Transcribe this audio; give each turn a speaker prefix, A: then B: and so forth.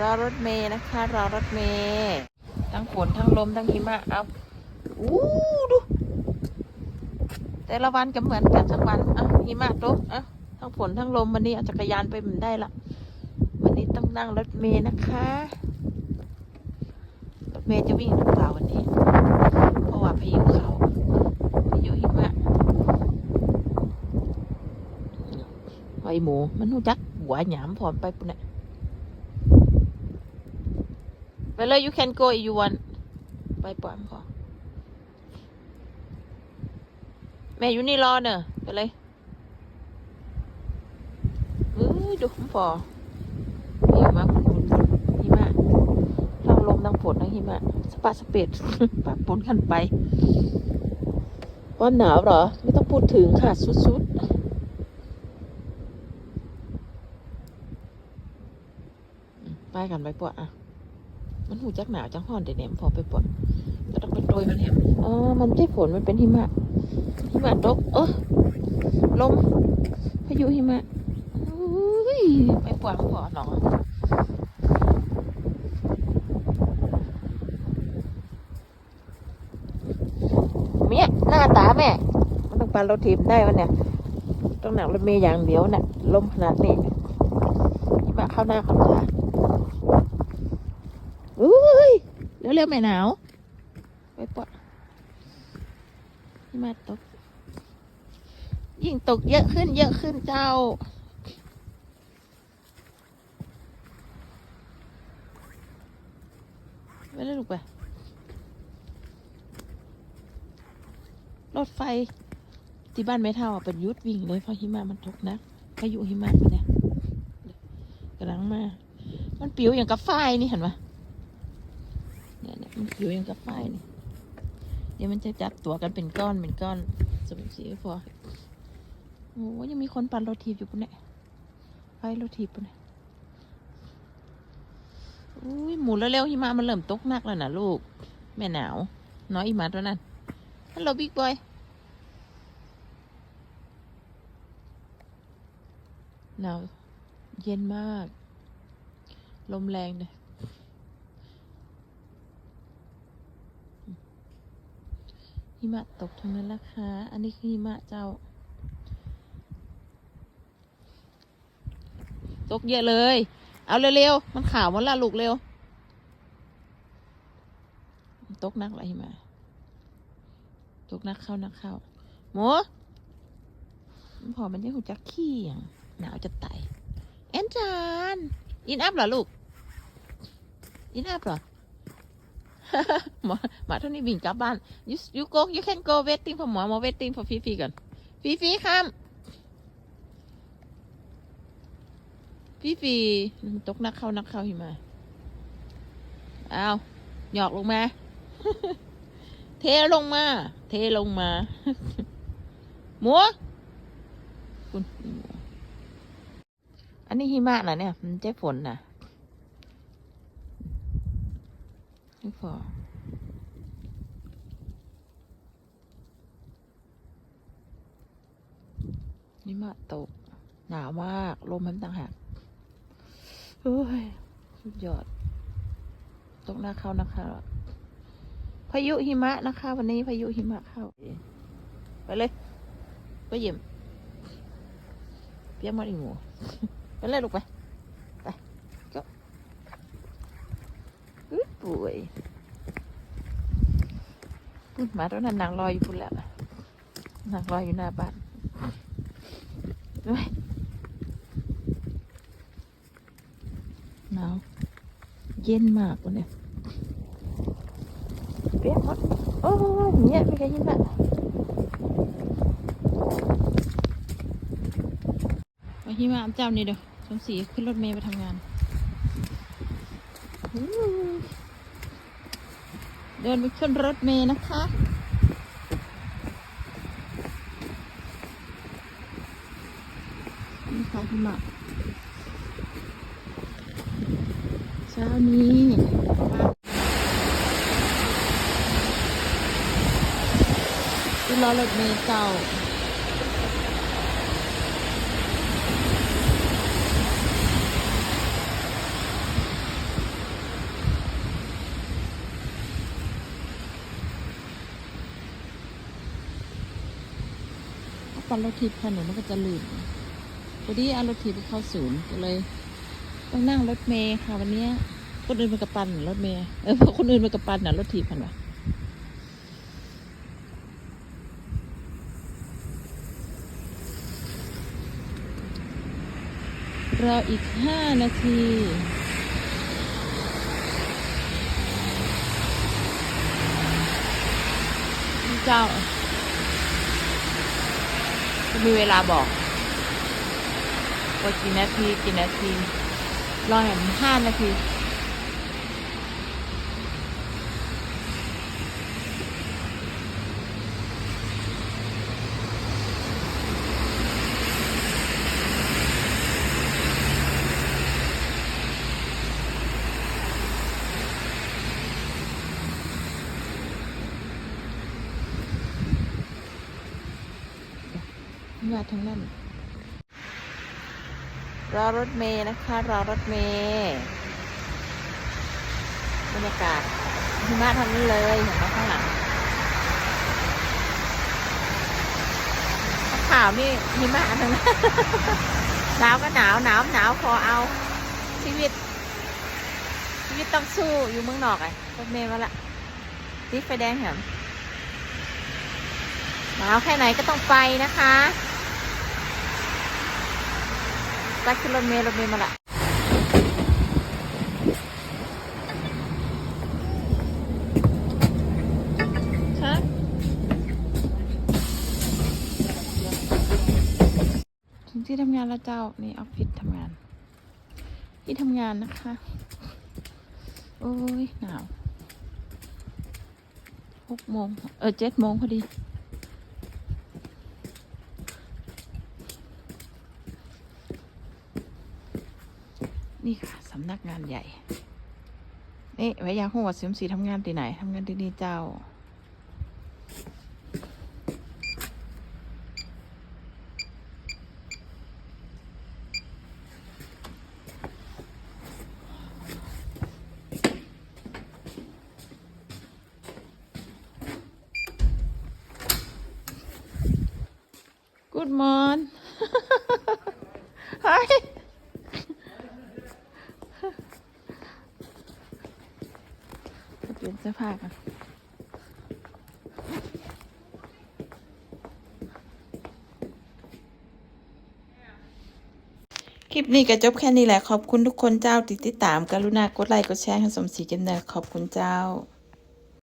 A: รอรถเมย์นะคะ รอรถเมย์ทั้งฝนทั้งลมทั้งหิมะเอาอู้ดู แต่ละวันก็เหมือนกันทั้งวันอะหิมะตกอะทั้งฝนทั้งลมวันนี้เอาจักรยานไปไมันได้ละวันนี้ต้องนั่งรถเมย์นะคะรถเมย์จะวิ่งหรือเปล่าวันนี้ เพราะว่าพายุเขาพายุหิมะไอหมูมันหูจักหัวหยามผอมไปปุ่นน่ะไปเลย you can go if you want ไปป่อมันพอแม่อยู่นี่รอเนอะไปเลยเอ้ยดูมันพอหิมะคุณคุณหิมะทั้งลมทั้งฝนทั้งหิมะ สปาสเปดปะปนกันไปความหนาวเหรอ ไม่ต้องพูดถึงค่ะ สุดๆไปกันไปปวดอะ มันหูจักหนาวจังห่อนแต่เนี่ยมันพอไปปวดก็ต้องเป็นโดยมันเห็นอ๋อมันไม่ใช่ฝนมันเป็นหิมะหิมะตกเออลมพายุหิมะอุ้ยไปปวดมันพอหนอเมียหน้าตาแม่ มันต้องปันรถทีมได้วะเนี่ย ต้องหนักรถเมย์อย่างเดียวเนี่ยลมขนาดนี้หิมะเข้าหน้าเข้าตาอุ้ย เร็วๆแม่หนาวไปปวดหิมะตก ยิ่งตกเยอะขึ้นเยอะขึ้นเจ้าไม่ได้ลูกไปรถไฟที่บ้านไม่เท่าอะเป็นยุดวิ่งเลยเพราะหิมะมันตกนะพายุหิมะเนี่ยกำลังมา มันปิวอย่างกับไฟนี่เห็นปะเนี่ยเนี่ยมั นปิวย่างกับไฟนี่เดี๋ยวมันจะจับตัวกันเป็นก้อนเป็นก้อนสมสีพอโอ้ยังมีคนปั่นรถทีบอยู่ปุ่นเนี่ยไปรถทีบปุ่นเนี่ยอุ้ยหมุนเร็วๆหิมะมันเริ่มตกหนักแล้วนะลูก แม่หนาว น้อยอีมาตัวนั้นฮัลโหลบิ๊กบอยหนาวเย็นมาก ลมแรงเลย หิมะตกทั้งนั้นละคะ อันนี้คือหิมะเจ้า ตกเยอะเลย เอาเร็วๆ มันขาวหมดละลูกเร็ว ตกนักเหรอหิมะ ตกนักเข้านักเข้า หมูพอมันยังหูจักขี้อย่างหนาวจะตายแอนจาน อินอัพเหรอลูก อินอัพเหรอ หมาหมาเท่านี้วิ่งกลับบ้าน you you go you can go waiting for หมอหมอ waiting for ฟีฟีก่อนฟีฟีครับฟีฟีตกนักเข้านักเข้าหิมะเอาหยอกลงมา เทลงมา เทลงมาหมัวคุณอันนี้หิมะนะเนี่ย มันใช่ฝนนะ ไม่พอหิมะตก หนาวมาก ลมมันต่างหากเฮ้ย สุดยอด ตกหน้าเข้านะคะพายุหิมะนะคะ วันนี้พายุหิมะเข้า ไปเลย ไปเยี่ยมเปียกมดอีกหมูไปเลยลูกไปก็อุ๊ยป่ วยมาตัวนั้นนางรอยอยู่พุ่นแล้วนางรอยอยู่หน้าบ้านด้วยหนาวเย็นมากวันเนี้ยเปียกหมดโอ้ยเนี่ยไม่เคยยินแบบมาที่มาอับเจ้านี่เด้อสมศรีขึ้นรถเมล์ไปทำงานอู้เดินไปขึ้นรถเมย์นะคะ นี่ค่ะหิมอเช้านี้ที่รอรถเมล์เก่า ปั่นรถทิพย์ค่ะหนูมันก็จะลื่นพอดีเอารถทิพย์ไปเข้าศูนย์ก็เลยต้องนั่งรถเมย์ค่ะวันเนี้ยคนอื่นมันกระปันรถเมย์เออพราะคนอื่นมันกระปันน่ะรถทิพย์พันวะรออีกห้านาทีเจ้า จะมีเวลาบอกว่ากี่นาทีกี่นาทีรอเห็นห้านาที มาทางนั้นรอรถเมย์นะคะ รอรถเมย์บรรยากาศหิมะทางนี้เลยเห็นไหมข้างหลังข่าวนี่หิมะทางนั้นหนาวก็หนาวหนาวหนาวพอเอา ชีวิต ชีวิตต้องสู้อยู่เมืองนอกไงรถเมย์มาละติดไฟแดงเห็นหนาวแค่ไหนก็ต้องไปนะคะ ไปขึ้นรถเมล์รถเมล์มาละคะถึงที่ทำงานแล้วเจ้า นี่ออฟฟิศทำงาน ที่ทำงานนะคะ โอ้ยหนาวหกโมงเออเจ็ดโมงพอดี นี่ค่ะสำนักงานใหญ่ นี่ไว้ยาหัวเสียมสีทำงานที่ไหนทำงานที่นี่เจ้า Good morning เฮ้ย ไปเปลี่ยนเสื้อผ้ากันคลิปนี้ก็จบแค่นี้แหละ ขอบคุณทุกคนเจ้าติดติดตาม กรุณากดไลค์กดแชร์ให้สมศรีกันเนอขอบคุณเจ้า